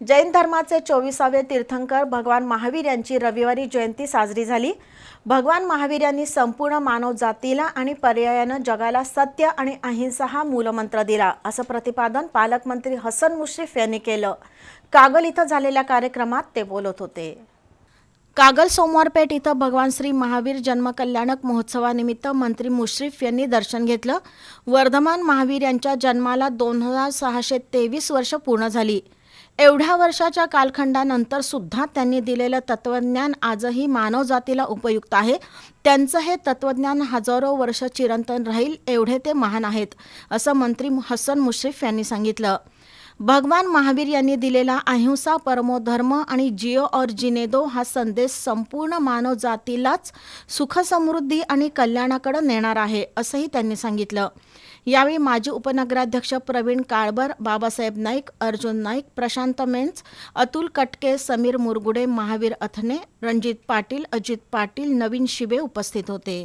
जैन धर्माचे चोवीसावे तीर्थंकर भगवान महावीर यांची रविवारी जयंती साजरी झाली. भगवान महावीर यांनी संपूर्ण मानव जातीला आणि पर्यायानं जगाला सत्य आणि अहिंसा हा मूलमंत्र दिला असं प्रतिपादन पालकमंत्री हसन मुश्रीफ यांनी केलं. कागल इथं झालेल्या कार्यक्रमात ते बोलत होते. कागल सोमवारपेठ इथं भगवान श्री महावीर जन्मकल्याणक महोत्सवानिमित्त मंत्री मुश्रीफ यांनी दर्शन घेतलं. वर्धमान महावीर यांच्या जन्माला दोन हजार सहाशे तेवीस वर्ष पूर्ण झाली. एवढ्या वर्षाच्या कालखंडानंतर सुद्धा त्यांनी दिलेलं तत्वज्ञान आजही मानवजातीला उपयुक्त आहे. त्यांचं हे तत्वज्ञान हजारो वर्ष चिरंतन राहील एवढे ते महान आहेत असं मंत्री हसन मुश्रीफ यांनी सांगितलं. भगवान महावीर यांनी दिलेला अहिंसा परमो धर्म आणि जिओ और जिनेदो हा संदेश संपूर्ण मानव जातीलाच सुखसमृद्धी आणि कल्याणाकडे नेणार आहे असंही त्यांनी सांगितलं. यावेळी माजी उपनगराध्यक्ष प्रवीण काळबर बाबासाहेब नाईक अर्जुन नाईक प्रशांत मेन्स अतुल कटके समीर मुरगुडे महावीर अथने रणजित पाटील अजित पाटील नवीन शिबे उपस्थित होते.